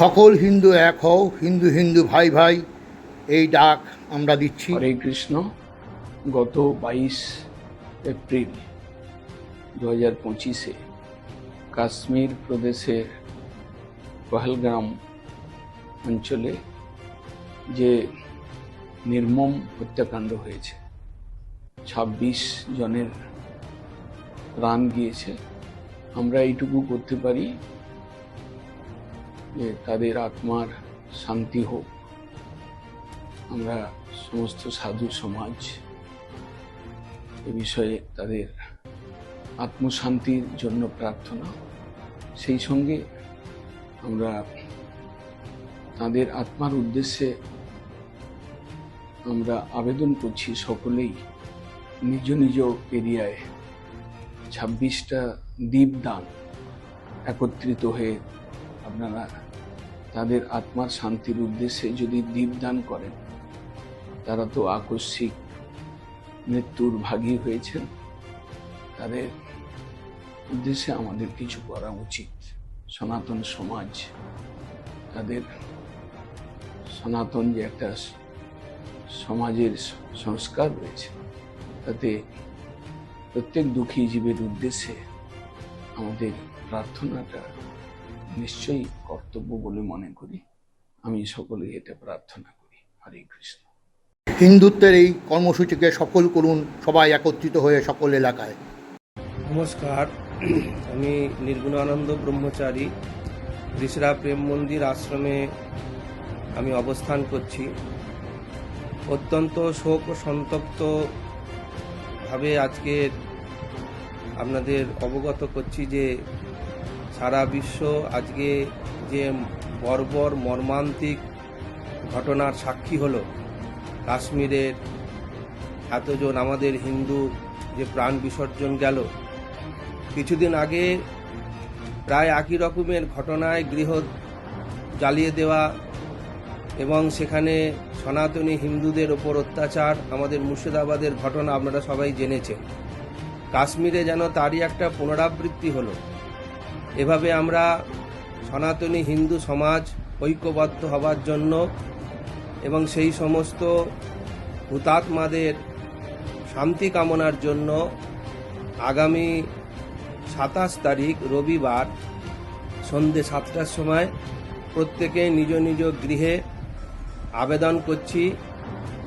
সকল হিন্দু এক হও, হিন্দু হিন্দু ভাই ভাই, এই ডাক আমরা দিচ্ছি। হরে কৃষ্ণ, গত বাইশ এপ্রিল দু হাজার পঁচিশে কাশ্মীর প্রদেশের পহলগ্রাম অঞ্চলে যে নির্মম হত্যাকাণ্ড হয়েছে, ছাব্বিশ জনের প্রাণ গিয়েছে, আমরা এইটুকু করতে পারি। যে তাদের আত্মার শান্তি হোক। আমরা সমস্ত সাধু সমাজ এ বিষয়ে তাদের আত্মশান্তির জন্য প্রার্থনা। সেই সঙ্গে আমরা তাদের আত্মার উদ্দেশ্যে আমরা আবেদন করছি সকলেই নিজ নিজ এরিয়ায় ছাব্বিশটা দীপদান একত্রিত হয়ে আপনারা তাদের আত্মার শান্তির উদ্দেশ্যে যদি দীপদান করেন, তারা তো আকস্মিক মৃত্যুর ভাগী হয়েছেন। তাদের উদ্দেশ্যে আমাদের কিছু করা উচিত। সনাতন সমাজ, তাদের সনাতন যে একটা সমাজের সংস্কার রয়েছে, তাতে প্রত্যেক দুঃখী জীবের উদ্দেশ্যে আমাদের প্রার্থনাটা নিশ্চয়ই কর্তব্য বলে মনে করি। আমি সকলে এটা প্রার্থনা করি। হরে কৃষ্ণ। হিন্দুত্বের এই কর্মসূচিকে সফল করুন সবাই একত্রিত হয়ে সকল এলাকায়। নমস্কার। আমি নির্গুণানন্দ ব্রহ্মচারী। ঋষরা প্রেম মন্দির আশ্রমে আমি অবস্থান করছি। অত্যন্ত শোক ও সন্তপ্ত ভাবে আজকে আপনাদের অবগত করছি যে সারা বিশ্ব আজকে যে বর্বর মর্মান্তিক ঘটনার সাক্ষী হলো, কাশ্মীরের এতজন আমাদের হিন্দু যে প্রাণ বিসর্জন গেল। কিছুদিন আগে প্রায় একই রকমের ঘটনায় গৃহ জ্বালিয়ে দেওয়া এবং সেখানে সনাতনী হিন্দুদের ওপর অত্যাচার, আমাদের মুর্শিদাবাদের ঘটনা আপনারা সবাই জেনেছেন। কাশ্মীরে যেন তারই একটা পুনরাবৃত্তি হলো। এভাবে আমরা সনাতনী হিন্দু সমাজ ঐক্যবদ্ধ হবার জন্য এবং সেই সমস্ত হুতাত্মাদের শান্তি কামনার জন্য আগামী সাতাশ তারিখ রবিবার সন্ধে সাতটার সময় প্রত্যেকে নিজ নিজ গৃহে আবেদন করছি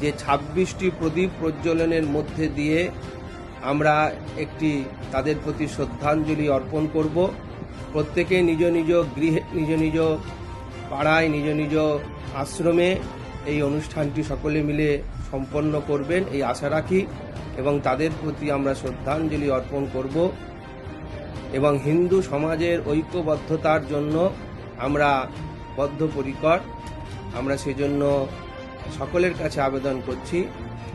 যে ছাব্বিশটি প্রদীপ প্রজ্বলনের মধ্যে দিয়ে আমরা একটি তাদের প্রতি শ্রদ্ধাঞ্জলি অর্পণ করব। প্রত্যেকে নিজ নিজ গৃহে, নিজ নিজ পাড়ায়, নিজ নিজ আশ্রমে এই অনুষ্ঠানটি সকলে মিলে সম্পন্ন করবেন। এই আশা রাখি এবং তাদের প্রতি আমরা শ্রদ্ধাঞ্জলি অর্পণ করব এবং হিন্দু সমাজের ঐক্যবদ্ধতার জন্য আমরা বদ্ধপরিকর। আমরা সেজন্য সকলের কাছে আবেদন করছি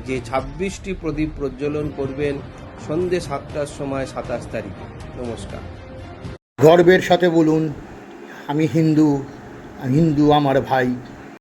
যে ছাব্বিশটি প্রদীপ প্রজ্বলন করবেন সন্ধে সাতটার সময় সাতাশ তারিখে। নমস্কার। গর্বের সাথে বলুন আমি হিন্দু হিন্দু আমার ভাই।